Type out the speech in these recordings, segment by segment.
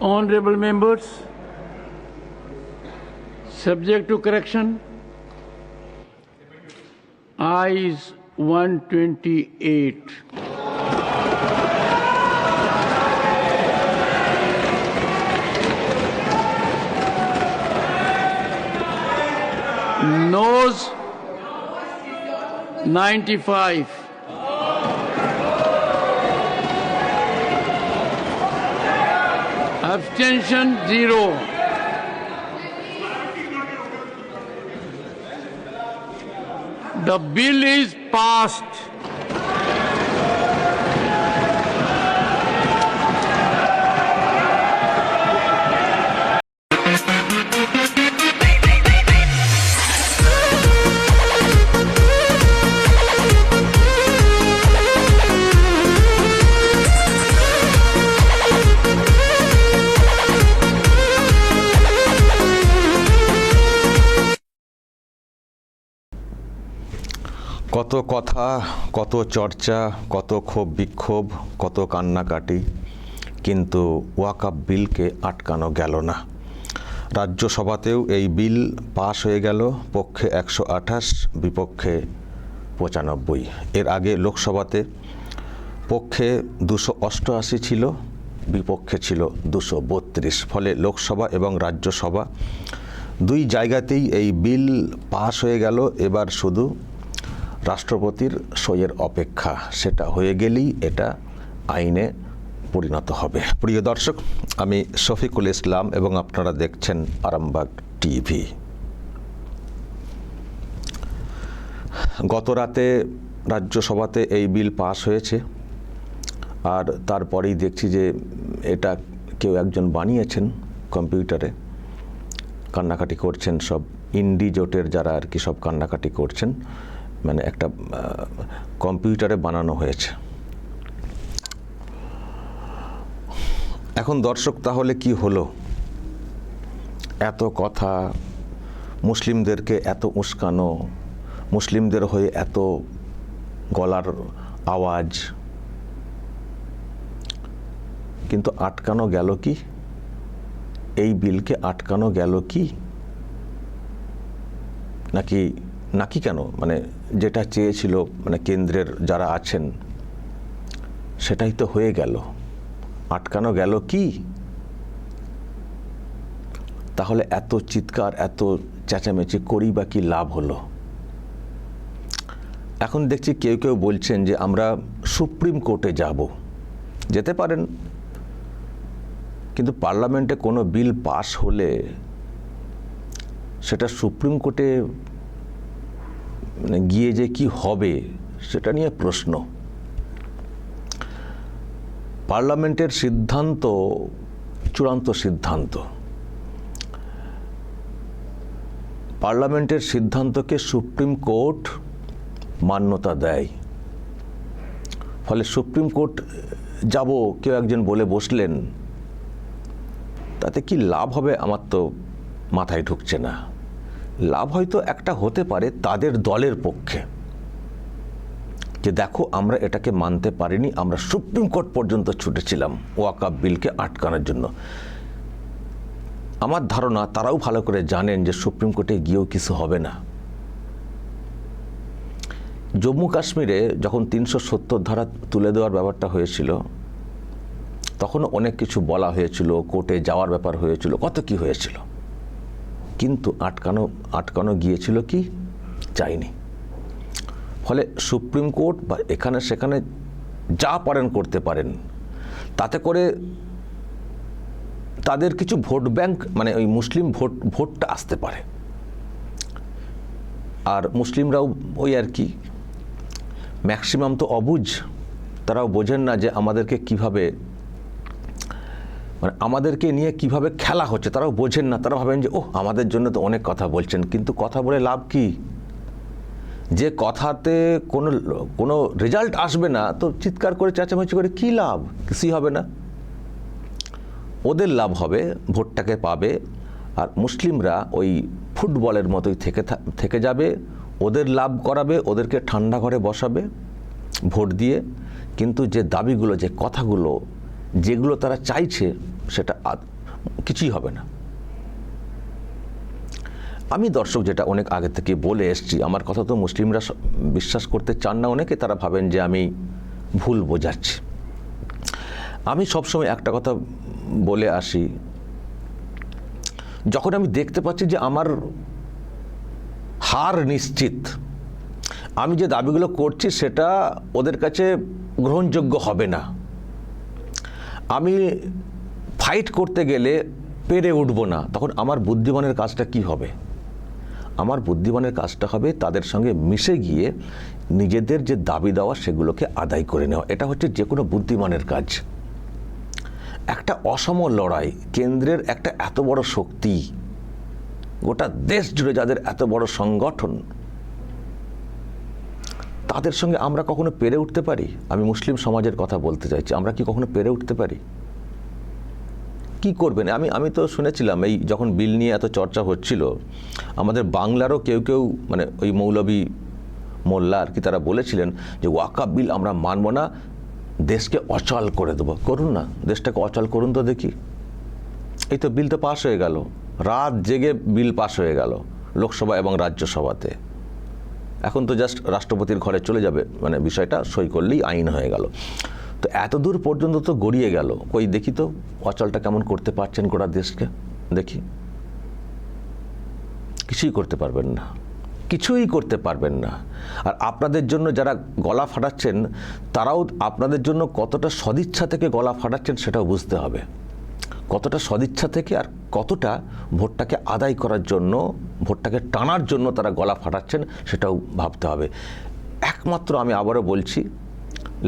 Honorable members, subject to correction, Eyes 128. Nose 95. Abstention zero. The bill is passed. কত কথা, কত চর্চা, কত ক্ষোভ বিক্ষোভ, কত কান্নাকাটি, কিন্তু ওয়াকাপ বিলকে আটকানো গেল না। রাজ্যসভাতেও এই বিল পাশ হয়ে গেল, পক্ষে একশো আঠাশ, বিপক্ষে পঁচানব্বই। এর আগে লোকসভাতে পক্ষে দুশো অষ্টআশি ছিল, বিপক্ষে ছিল দুশো বত্রিশ। ফলে লোকসভা এবং রাজ্যসভা দুই জায়গাতেই এই বিল পাশ হয়ে গেল, এবার শুধু রাষ্ট্রপতির সইয়ের অপেক্ষা। সেটা হয়ে গেলেই এটা আইনে পরিণত হবে। প্রিয় দর্শক, আমি শফিকুল ইসলাম এবং আপনারা দেখছেন আরামবাগ টিভি। গত রাতে রাজ্যসভাতে এই বিল পাশ হয়েছে। আর তারপরেই দেখছি যে এটা কেউ একজন বানিয়েছেন কম্পিউটারে। কান্নাকাটি করছেন সব ইন্ডি জোটের যারা আর কি সব কান্নাকাটি করছেন। মানে একটা কম্পিউটারে বানানো হয়েছে। এখন দর্শক, তাহলে কি হলো? এত কথা, মুসলিমদেরকে এত উস্কানো, মুসলিমদের হয়ে এত গলার আওয়াজ, কিন্তু আটকানো গেল কি? এই বিলকে আটকানো গেল কি? নাকি নাকি কেন? মানে যেটা চেয়েছিল মানে কেন্দ্রের যারা আছেন, সেটাই তো হয়ে গেল। আটকানো গেল কি? তাহলে এত চিৎকার, এত চেঁচামেচি করি বা কি লাভ হলো? এখন দেখছি কেউ কেউ বলছেন যে আমরা সুপ্রিম কোর্টে যাব। যেতে পারেন। কিন্তু পার্লামেন্টে কোনো বিল পাস হলে সেটা সুপ্রিম কোর্টে মানে গিয়ে যে কি হবে সেটা নিয়ে প্রশ্ন। পার্লামেন্টের সিদ্ধান্ত, চূড়ান্ত সিদ্ধান্ত। পার্লামেন্টের সিদ্ধান্তকে সুপ্রিম কোর্ট মান্যতা দেয়। ফলে সুপ্রিম কোর্ট, যাব, কেউ একজন বলে বসলেন। তাতে কি লাভ হবে আমার তো মাথায় ঢুকছে না। লাভ হয়তো একটা হতে পারে তাদের দলের পক্ষে। যে দেখো, আমরা এটাকে মানতে পারিনি, আমরা সুপ্রিম কোর্ট পর্যন্ত ছুটেছিলাম ওয়াকাপ বিলকে আটকানোর জন্য। আমার ধারণা, তারাও ভালো করে জানেন যে সুপ্রিম কোর্টে গিয়েও কিছু হবে না। জম্মু কাশ্মীরে যখন তিনশো সত্তর ধারা তুলে দেওয়ার ব্যাপারটা হয়েছিল তখন অনেক কিছু বলা হয়েছিল, কোর্টে যাওয়ার ব্যাপার হয়েছিল, কত কি হয়েছিল। কিন্তু আটকানো আটকানো গিয়েছিল কি? চাইনি ফলে সুপ্রিম কোর্ট বা এখানে সেখানে যা পারেন করতে পারেন, তাতে করে তাদের কিছু ভোট ব্যাংক মানে ওই মুসলিম ভোট, ভোটটা আসতে পারে। আর মুসলিমরাও ওই আর কি। ম্যাক্সিমাম তো অবুঝ, তারাও বোঝেন না যে আমাদেরকে কীভাবে মানে আমাদেরকে নিয়ে কীভাবে খেলা হচ্ছে, তারাও বোঝেন না তারা ভাবেন যে ও আমাদের জন্য তো অনেক কথা বলছেন। কিন্তু কথা বলে লাভ কি? যে কথাতে কোনো কোনো রেজাল্ট আসবে না, তো চিৎকার করে, চেঁচামেচি করে কী লাভ? কিছুই হবে না। ওদের লাভ হবে, ভোটটাকে পাবে, আর মুসলিমরা ওই ফুটবলের মতোই থেকে থেকে যাবে, ওদের লাভ করাবে, ওদেরকে ঠান্ডা ঘরে বসাবে, ভোট দিয়ে। কিন্তু যে দাবিগুলো, যে কথাগুলো যেগুলো তারা চাইছে, সেটা কিছুই হবে না। আমি দর্শক যেটা অনেক আগে থেকে বলে এসেছি, আমার কথা তো মুসলিমরা বিশ্বাস করতে চান না, অনেকে তারা ভাবেন যে আমি ভুল বোঝাচ্ছি। আমি সবসময় একটা কথা বলে আসি, যখন আমি দেখতে পাচ্ছি যে আমার হার নিশ্চিত, আমি যে দাবিগুলো করছি, সেটা ওদের কাছে গ্রহণযোগ্য হবে না। আমি ফাইট করতে গেলে পেরে উঠবো না। তখন আমার বুদ্ধিমানের কাজটা কি হবে? আমার বুদ্ধিমানের কাজটা হবে তাদের সঙ্গে মিশে গিয়ে নিজেদের যে দাবি দেওয়া সেগুলোকে আদায় করে নেওয়া। এটা হচ্ছে যে কোনো বুদ্ধিমানের কাজ। একটা অসম লড়াই কেন্দ্রের একটা এত বড় শক্তি, গোটা দেশ জুড়ে যাদের এত বড় সংগঠন তাদের সঙ্গে আমরা কখনো পেরে উঠতে পারি? আমি মুসলিম সমাজের কথা বলতে চাইছি, আমরা কি কখনো পেরে উঠতে পারি? কি করবেন? আমি আমি তো শুনেছিলাম, এই যখন বিল নিয়ে এত চর্চা হচ্ছিল, আমাদের বাংলারও কেউ কেউ মানে ওই মৌলবী মোল্লা আর কি তারা বলেছিলেন যে ওয়াকা বিল আমরা মানব না, দেশকে অচল করে দেবো। করুন না, দেশটাকে অচল করুন তো দেখি। এই তো বিল তো পাশ হয়ে গেল। রাত জেগে বিল পাশ হয়ে গেল, লোকসভা এবং রাজ্যসভাতে। এখন তো জাস্ট রাষ্ট্রপতির ঘরে চলে যাবে মানে বিষয়টা সই করলেই আইন হয়ে গেল। তো এত দূর পর্যন্ত তো গড়িয়ে গেল। কই দেখি তো অচলটা কেমন করতে পারছেন গোটা দেশকে, দেখি। কিছুই করতে পারবেন না। কিছুই করতে পারবেন না। আর আপনাদের জন্য যারা গলা ফাটাচ্ছেন, তারাও আপনাদের জন্য কতটা সদিচ্ছা থেকে গলা ফাটাচ্ছেন সেটাও বুঝতে হবে। কতটা সদিচ্ছা থেকে আর কতটা ভোটটাকে আদায় করার জন্য, ভোটটাকে টানার জন্য তারা গলা ফাটাচ্ছেন সেটাও ভাবতে হবে। একমাত্র আমি আবারও বলছি,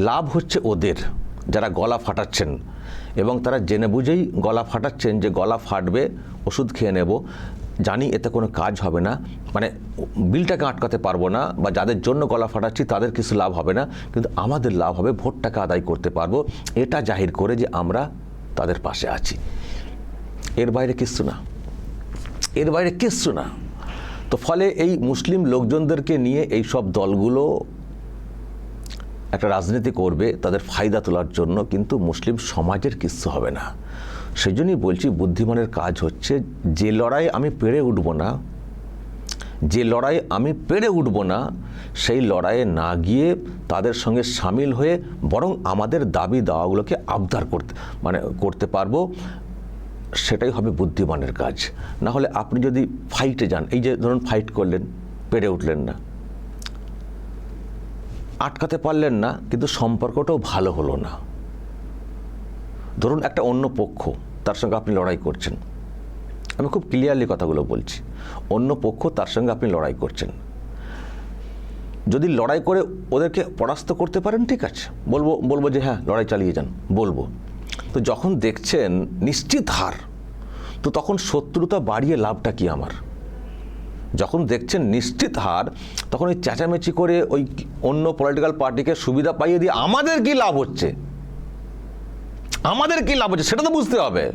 লাভ হচ্ছে ওদের যারা গলা ফাটাচ্ছেন এবং তারা জেনে বুঝেই গলা ফাটাচ্ছেন যে গলা ফাটবে, ওষুধ খেয়ে নেব। জানি এতে কোনো কাজ হবে না। মানে বিলটাকে আটকাতে পারব না বা যাদের জন্য গলা ফাটাচ্ছি তাদের কিছু লাভ হবে না। কিন্তু আমাদের লাভ হবে ভোটটাকে আদায় করতে পারব। এটা জাহির করে যে আমরা তাদের পাশে আছি। এর বাইরে কিচ্ছু না। এর বাইরে কিচ্ছু না। তো ফলে এই মুসলিম লোকজনদেরকে নিয়ে এই সব দলগুলো একটা রাজনীতি করবে, তাদের ফায়দা তোলার জন্য কিন্তু মুসলিম সমাজের কিচ্ছু হবে না। সেই জন্যই বলছি, বুদ্ধিমানের কাজ হচ্ছে যে লড়াই আমি পেরে উঠব না যে লড়াই আমি পেরে উঠব না, সেই লড়াইয়ে না গিয়ে তাদের সঙ্গে সামিল হয়ে বরং আমাদের দাবি দাওয়াগুলোকে আবদার করতে মানে করতে পারব, সেটাই হবে বুদ্ধিমানের কাজ। না হলে আপনি যদি ফাইটে যান, এই যে ধরুন ফাইট করলেন, পেরে উঠলেন না। আটকাতে পারলেন না, কিন্তু সম্পর্কটাও ভালো হলো না। ধরুন একটা অন্য পক্ষ, তার সঙ্গে আপনি লড়াই করছেন। আমি খুব ক্লিয়ারলি কথাগুলো বলছি। অন্য পক্ষ তার সঙ্গে আপনি লড়াই করছেন। যদি লড়াই করে ওদেরকে পরাস্ত করতে পারেন, ঠিক আছে। বলব বলব যে হ্যাঁ লড়াই চালিয়ে যান, বলব। তো যখন দেখছেন নিশ্চিত হার, তো তখন শত্রুতা বাড়িয়ে লাভটা কি আমার? যখন দেখছেন নিশ্চিত হার, তখন ওই চেঁচামেচি করে ওই অন্য পলিটিক্যাল পার্টিকে সুবিধা পাইয়ে দিয়ে আমাদের কি লাভ হচ্ছে? আমাদের কি লাভ হচ্ছে? সেটা তো বুঝতে হবে।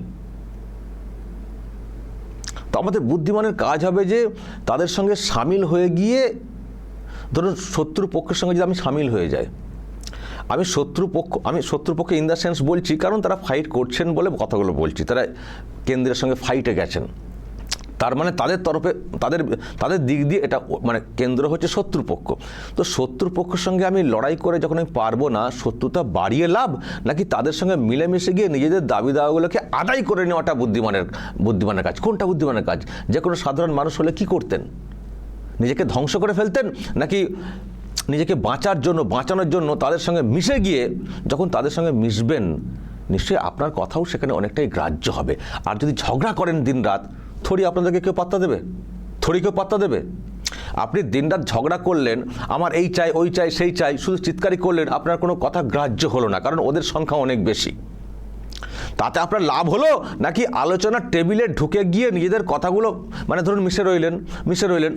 তো আমাদের বুদ্ধিমানের কাজ হবে যে তাদের সঙ্গে সামিল হয়ে গিয়ে, ধরুন শত্রু পক্ষের সঙ্গে যদি আমি সামিল হয়ে যাই, আমি শত্রুপক্ষ, আমি শত্রুপক্ষে ইন দ্য সেন্স বলছি, কারণ তারা ফাইট করছেন বলে কথাগুলো বলছি, তারা কেন্দ্রের সঙ্গে ফাইটে গেছেন। তার মানে তাদের তরফে, তাদের তাদের দিক দিয়ে এটা মানে কেন্দ্র হচ্ছে শত্রুপক্ষ। তো শত্রুপক্ষের সঙ্গে আমি লড়াই করে যখন আমি পারব না, শত্রুতা বাড়িয়ে লাভ, নাকি তাদের সঙ্গে মিলেমিশে গিয়ে নিজেদের দাবি দাওয়াগুলোকে আদায় করে নেওয়াটা বুদ্ধিমানের বুদ্ধিমানের কাজ? কোনটা বুদ্ধিমানের কাজ? যে কোনো সাধারণ মানুষ হলে কি করতেন? নিজেকে ধ্বংস করে ফেলতেন, নাকি নিজেকে বাঁচার জন্য, বাঁচানোর জন্য তাদের সঙ্গে মিশে গিয়ে যখন তাদের সঙ্গে মিশবেন, নিশ্চয়ই আপনার কথাও সেখানে অনেকটাই গ্রাহ্য হবে। আর যদি ঝগড়া করেন দিনরাত থরি আপনাদেরকে কেউ পাত্তা দেবে? থরি কেউ পাত্তা দেবে? আপনি দিনরাত ঝগড়া করলেন, আমার এই চাই, ওই চাই, সেই চাই, শুধু চিৎকারি করলেন, আপনার কোনো কথা গ্রাহ্য হলো না, কারণ ওদের সংখ্যা অনেক বেশি। তাতে আপনার লাভ হলো নাকি আলোচনার টেবিলে ঢুকে গিয়ে নিজেদের কথাগুলো মানে ধরুন মিশে রইলেন মিশে রইলেন,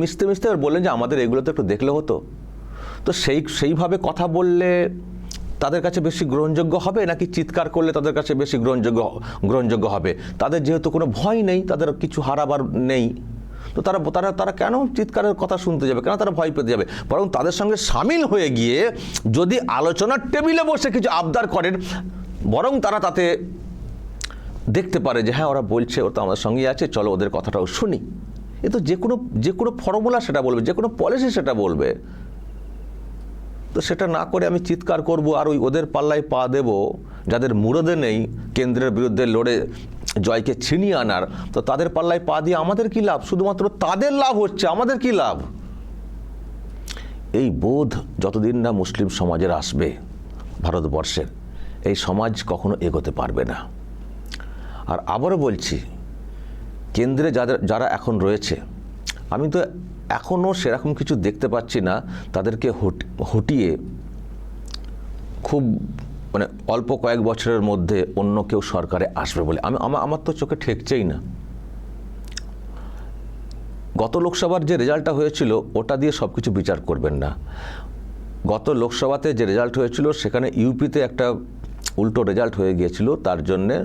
মিশতে মিশতে বললেন যে আমাদের এগুলো তো একটু দেখলে হতো। তো সেই, সেইভাবে কথা বললে তাদের কাছে বেশি গ্রহণযোগ্য হবে নাকি চিৎকার করলে তাদের কাছে বেশি গ্রহণযোগ্য গ্রহণযোগ্য হবে? তাদের যেহেতু কোনো ভয় নেই, তাদের কিছু হারাবার নেই, তো তারা তারা তারা কেন চিৎকারের কথা শুনতে যাবে? কেন তারা ভয় পেতে যাবে? বরং তাদের সঙ্গে সামিল হয়ে গিয়ে যদি আলোচনার টেবিলে বসে কিছু আবদার করেন, বরং তারা তাতে দেখতে পারে যে হ্যাঁ ওরা বলছে, ওরা তো আমাদের সঙ্গেই আছে, চলো ওদের কথাটাও শুনি। এ তো যে কোনো যে কোনো ফর্মুলা সেটা বলবে, যে কোনো পলিসি সেটা বলবে। তো সেটা না করে আমি চিৎকার করব আর ওই ওদের পাল্লায় পা দেব, যাদের মুরদে নেই, কেন্দ্রের বিরুদ্ধে লড়ে জয়কে ছিনিয়ে আনার, তো তাদের পাল্লায় পা দিয়ে আমাদের কি লাভ? শুধুমাত্র তাদের লাভ হচ্ছে, আমাদের কি লাভ? এই বোধ যতদিন না মুসলিম সমাজের আসবে, ভারতবর্ষের, এই সমাজ কখনো এগোতে পারবে না। আর আবারও বলছি, কেন্দ্রে যাদের, যারা এখন রয়েছে, আমি তো এখনও সেরকম কিছু দেখতে পাচ্ছি না। তাদেরকে হট- হটিয়ে খুব মানে অল্প কয়েক বছরের মধ্যে অন্য কেউ সরকারে আসবে বলে। আমি আমার তো চোখে ঠেকছেই না। গত লোকসভার যে রেজাল্টটা হয়েছিল, ওটা দিয়ে সব কিছু বিচার করবেন না। গত লোকসভাতে যে রেজাল্ট হয়েছিল, সেখানে ইউপিতে একটা উল্টো রেজাল্ট হয়ে গিয়েছিল, তার জন্যে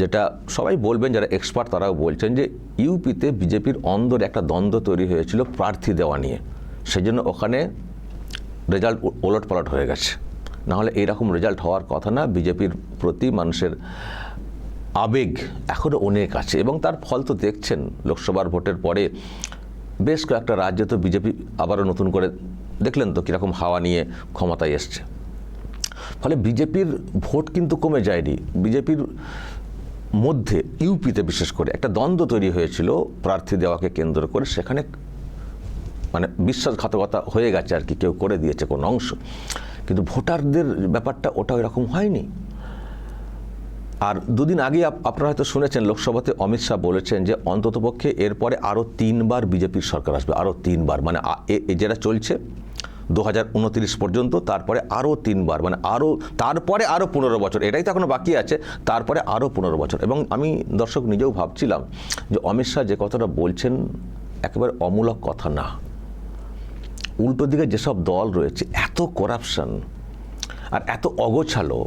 যেটা সবাই বলবেন, যারা এক্সপার্ট তারাও বলছেন যে ইউপিতে বিজেপির অন্দরে একটা দ্বন্দ্ব তৈরি হয়েছিল প্রার্থী দেওয়া নিয়ে। সেই জন্য ওখানে রেজাল্ট ওলট পালট হয়ে গেছে। নাহলে এইরকম রেজাল্ট হওয়ার কথা না, বিজেপির প্রতি মানুষের আবেগ এখনও অনেক আছে এবং তার ফল তো দেখছেন, লোকসভার ভোটের পরে। বেশ কয়েকটা রাজ্যে তো বিজেপি আবারও নতুন করে দেখলেন তো কীরকম হাওয়া নিয়ে ক্ষমতায় এসছে। ফলে বিজেপির ভোট কিন্তু কমে যায়নি। বিজেপির মধ্যে ইউপিতে বিশেষ করে একটা দ্বন্দ্ব তৈরি হয়েছিল প্রার্থী দেওয়াকে কেন্দ্র করে। সেখানে মানে বিশ্বাসঘাতকতা হয়ে গেছে আর কি, কেউ করে দিয়েছে কোনো অংশ। কিন্তু ভোটারদের ব্যাপারটা ওটা এরকম হয়নি। আর দুদিন আগে আপনারা হয়তো শুনেছেন, লোকসভাতে অমিত শাহ বলেছেন যে অন্ততপক্ষে এরপরে আরও তিনবার বিজেপির সরকার আসবে আরও তিনবার। মানে যেটা চলছে দু হাজার উনত্রিশ পর্যন্ত, তারপরে আরও তিনবার মানে আরও, তারপরে আরও পনেরো বছর, এটাই তো এখনও বাকি আছে, তারপরে আরও পনেরো বছর। এবং আমি দর্শক নিজেও ভাবছিলাম যে অমিত শাহ যে কথাটা বলছেন একেবারে অমূলক কথা না। উল্টো দিকে যেসব দল রয়েছে, এত করাপশন আর এত অগোছালো,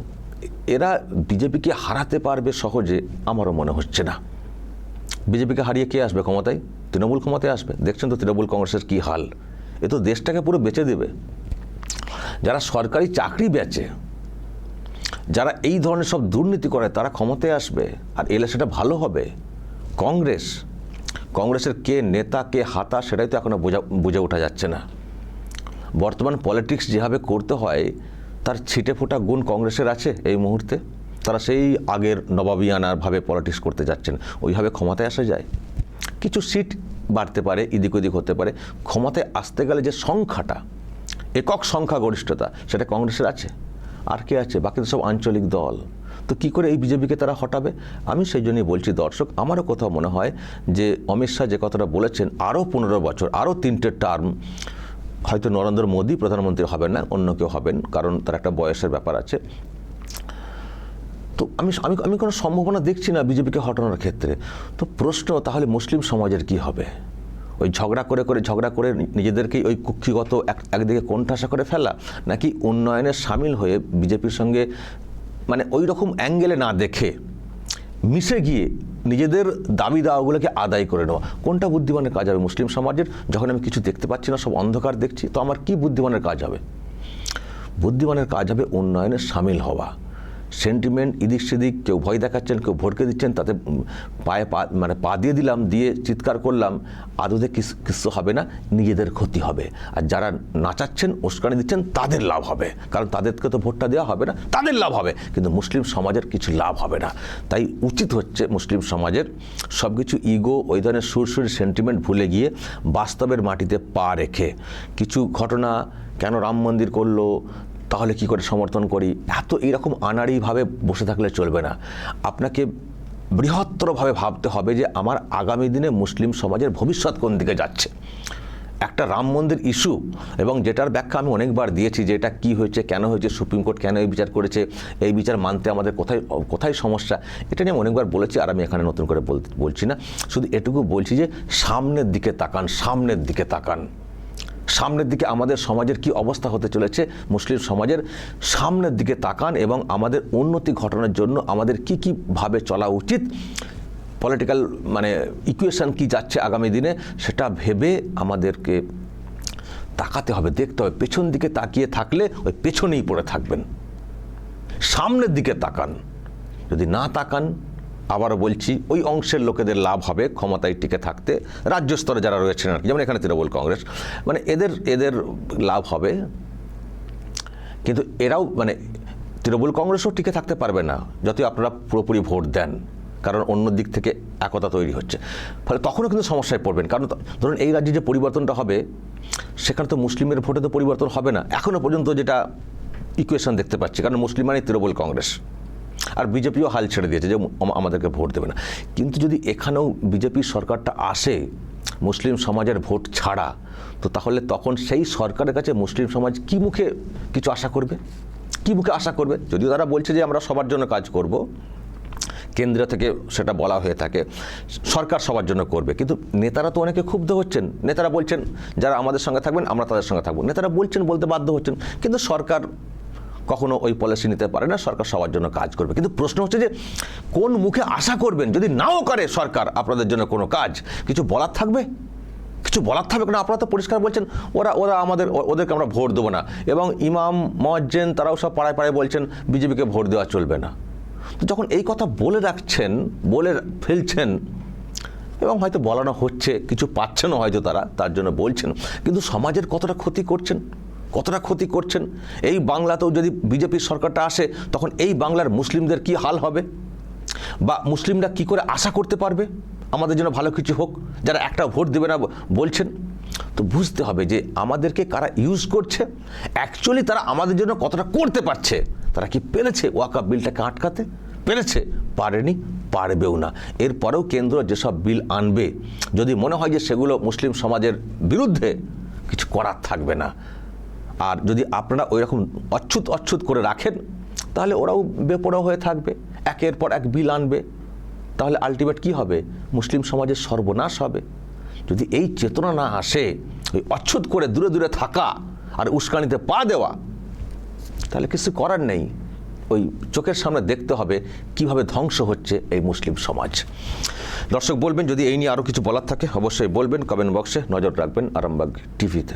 এরা বিজেপিকে হারাতে পারবে সহজে আমারও মনে হচ্ছে না। বিজেপিকে হারিয়ে কে আসবে ক্ষমতায়? তৃণমূল ক্ষমতায় আসবে। দেখছেন তো তৃণমূল কংগ্রেসের কী হাল। এ তো দেশটাকে পুরো বেচে দেবে। যারা সরকারি চাকরি বেচে, যারা এই ধরনের সব দুর্নীতি করে, তারা ক্ষমতায় আসবে। আর এলে সেটা ভালো হবে। কংগ্রেস, কংগ্রেসের কে নেতা, কে হাতা, সেটাই তো এখনও বোঝা, বুঝে ওঠা যাচ্ছে না। বর্তমান পলিটিক্স যেভাবে করতে হয়, তার ছিটে ফোটা গুণ কংগ্রেসের আছে এই মুহূর্তে। তারা সেই আগের নবাবিয়ানারভাবে পলিটিক্স করতে যাচ্ছেন। ওইভাবে ক্ষমতায় আসা যায়। কিছু সিট বাড়তে পারে, এদিক ওদিক হতে পারে, ক্ষমতায় আসতে গেলে যে সংখ্যাটা, একক সংখ্যাগরিষ্ঠতা সেটা কংগ্রেসের আছে। আর কে আছে? বাকি তো সব আঞ্চলিক দল। তো কি করে এই বিজেপিকে তারা হটাবে? আমি সেই জন্যই বলছি, দর্শক, আমারও কোথাও মনে হয় যে অমিত শাহ যে কথাটা বলেছেন, আরও পনেরো বছর, আরও তিনটে টার্ম হয়তো নরেন্দ্র মোদী প্রধানমন্ত্রী হবেন না, অন্য কেউ হবেন, কারণ তার একটা বয়সের ব্যাপার আছে। তো আমি আমি আমি কোনো সম্ভাবনা দেখছি না বিজেপিকে হটানোর ক্ষেত্রে। তো প্রশ্ন, তাহলে মুসলিম সমাজের কি হবে? ওই ঝগড়া করে করে, ঝগড়া করে নিজেদেরকেই ওই কুক্ষিগত এক, একদিকে কোণঠাসা করে ফেলা, নাকি উন্নয়নে সামিল হয়ে বিজেপির সঙ্গে মানে ওই রকম অ্যাঙ্গেলে না দেখে মিশে গিয়ে নিজেদের দাবি দাওয়াগুলোকে আদায় করে নেওয়া? কোনটা বুদ্ধিমানের কাজ হবে মুসলিম সমাজের? যখন আমি কিছু দেখতে পাচ্ছি না, সব অন্ধকার দেখছি, তো আমার কি বুদ্ধিমানের কাজ হবে? বুদ্ধিমানের কাজ হবে উন্নয়নে সামিল হওয়া। সেন্টিমেন্ট এদিক সেদিক, কেউ ভয় দেখাচ্ছেন, কেউ ভটকে দিচ্ছেন, তাতে পায়ে পা মানে পা দিয়ে দিলাম, দিয়ে চিৎকার করলাম, আদতে কিছু হবে না, নিজেদের ক্ষতি হবে। আর যারা নাচাচ্ছেন, উস্কানি দিচ্ছেন, তাদের লাভ হবে। কারণ তাদেরকে তো ভোটটা দেওয়া হবে না, তাদের লাভ হবে। কিন্তু মুসলিম সমাজের কিছু লাভ হবে না। তাই উচিত হচ্ছে মুসলিম সমাজের সব কিছু ইগো, ওই ধরনের সুরসুরি সেন্টিমেন্ট ভুলে গিয়ে বাস্তবের মাটিতে পা রেখে। কিছু ঘটনা, কেন রাম মন্দির করল তাহলে কি করে সমর্থন করি? এত এরকম আনাড়িভাবে বসে থাকলে চলবে না। আপনাকে বৃহত্তরভাবে ভাবতে হবে যে আমার আগামী দিনে মুসলিম সমাজের ভবিষ্যৎ কোন দিকে যাচ্ছে। একটা রাম মন্দির ইস্যু এবং যেটার ব্যাখ্যা আমি অনেকবার দিয়েছি যে এটা কী হয়েছে, কেন হয়েছে, সুপ্রিম কোর্ট কেন এই বিচার করেছে, এই বিচার মানতে আমাদের কোথায় কোথায় সমস্যা, এটা নিয়ে আমি অনেকবার বলেছি আর আমি এখানে নতুন করে বলছি না। শুধু এটুকু বলছি যে সামনের দিকে তাকান, সামনের দিকে তাকান। সামনের দিকে আমাদের সমাজের কি অবস্থা হতে চলেছে? মুসলিম সমাজের সামনের দিকে তাকান এবং আমাদের উন্নতি ঘটানোর জন্য আমাদের কি কি ভাবে চলা উচিত? পলিটিক্যাল মানে ইকুয়েশান কি যাচ্ছে আগামী দিনে সেটা ভেবে আমাদেরকে তাকাতে হবে, দেখতে হবে। পেছন দিকে তাকিয়ে থাকলে ওই পেছনেই পড়ে থাকবেন। সামনের দিকে তাকান। যদি না তাকান আবারও বলছি, ওই অংশের লোকেদের লাভ হবে ক্ষমতায় টিকে থাকতে। রাজ্য স্তরে যারা রয়েছেন আর কি, যেমন এখানে তৃণমূল কংগ্রেস। মানে এদের এদের লাভ হবে, কিন্তু এরাও মানে তৃণমূল কংগ্রেসও টিকে থাকতে পারবে না যতই আপনারা পুরোপুরি ভোট দেন, কারণ অন্য দিক থেকে একতা তৈরি হচ্ছে। ফলে তখনও কিন্তু সমস্যায় পড়বেন, কারণ ধরুন এই রাজ্যে যে পরিবর্তনটা হবে, সেখানে তো মুসলিমের ভোটে তো পরিবর্তন হবে না। এখনও পর্যন্ত যেটা ইকুয়েশন দেখতে পাচ্ছি, কারণ মুসলিম মানে তৃণমূল কংগ্রেস। আর বিজেপিও হাল ছেড়ে দিয়েছে যে আমাদেরকে ভোট দেবে না। কিন্তু যদি এখানেও বিজেপির সরকারটা আসে, মুসলিম সমাজের ভোট ছাড়া, তো তাহলে তখন সেই সরকারের কাছে মুসলিম সমাজ কি মুখে কিছু আশা করবে? কি মুখে আশা করবে? যদিও তারা বলছে যে আমরা সবার জন্য কাজ করব, কেন্দ্র থেকে সেটা বলা হয়ে থাকে, সরকার সবার জন্য করবে। কিন্তু নেতারা তো অনেকে ক্ষুব্ধ হচ্ছেন। নেতারা বলছেন, যারা আমাদের সঙ্গে থাকবেন, আমরা তাদের সঙ্গে থাকব। নেতারা বলছেন বলতে বাধ্য হচ্ছেন। কিন্তু সরকার কখনো ওই পলিসি নিতে পারে না, সরকার সবার জন্য কাজ করবে। কিন্তু প্রশ্ন হচ্ছে যে, কোন মুখে আশা করবেন যদি নাও করে সরকার আপনাদের জন্য কোনো কাজ, কিছু বলার থাকবে? কিছু বলার থাকবে কারণ আপনারা তো পরিষ্কার বলছেন, ওরা ওরা আমাদের ওদেরকে আমরা ভোট দেবো না। এবং ইমাম মজ্জেন তারাও সব পাড়ায় পাড়ায় বলছেন, বিজেপিকে ভোট দেওয়া চলবে না। তো যখন এই কথা বলে রাখছেন, বলে ফেলছেন, এবং হয়তো বলানো হচ্ছে, কিছু পাচ্ছেনও হয়তো তারা, তার জন্য বলছেন, কিন্তু সমাজের কতটা ক্ষতি করছেন? কতটা ক্ষতি করছেন? এই বাংলাতেও যদি বিজেপির সরকারটা আসে, তখন এই বাংলার মুসলিমদের কি হাল হবে? বা মুসলিমরা কি করে আশা করতে পারবে? আমাদের জন্য ভালো কিছু হোক, যারা একটা ভোট দেবে না বলছেন। তো বুঝতে হবে যে আমাদেরকে কারা ইউজ করছে? অ্যাকচুয়ালি তারা আমাদের জন্য কতটা করতে পারছে? তারা কি পেরেছে ওয়াকাপ বিলটাকে আটকাতে? পেরেছে? পারেনি, পারবেও না। এরপরেও কেন্দ্র যেসব বিল আনবে, যদি মনে হয় যে সেগুলো মুসলিম সমাজের বিরুদ্ধে, কিছু করার থাকবে না। আর যদি আপনারা ওই রকম অচ্ছুত অচ্ছুত করে রাখেন, তাহলে ওরাও বেপরোয়া হয়ে থাকবে। একের পর এক বিল আনবে। তাহলে আলটিমেট কি হবে? মুসলিম সমাজের সর্বনাশ হবে। যদি এই চেতনা না আসে, ওই অচ্ছুত করে দূরে দূরে থাকা আর উস্কানিতে পা দেওয়া, তাহলে কিছু করার নেই। ওই চোখের সামনে দেখতে হবে কীভাবে ধ্বংস হচ্ছে এই মুসলিম সমাজ। দর্শক বলবেন, যদি এই নিয়ে আরও কিছু বলার থাকে, অবশ্যই বলবেন। কমেন্ট বক্সে নজর রাখবেন আরামবাগ টিভিতে।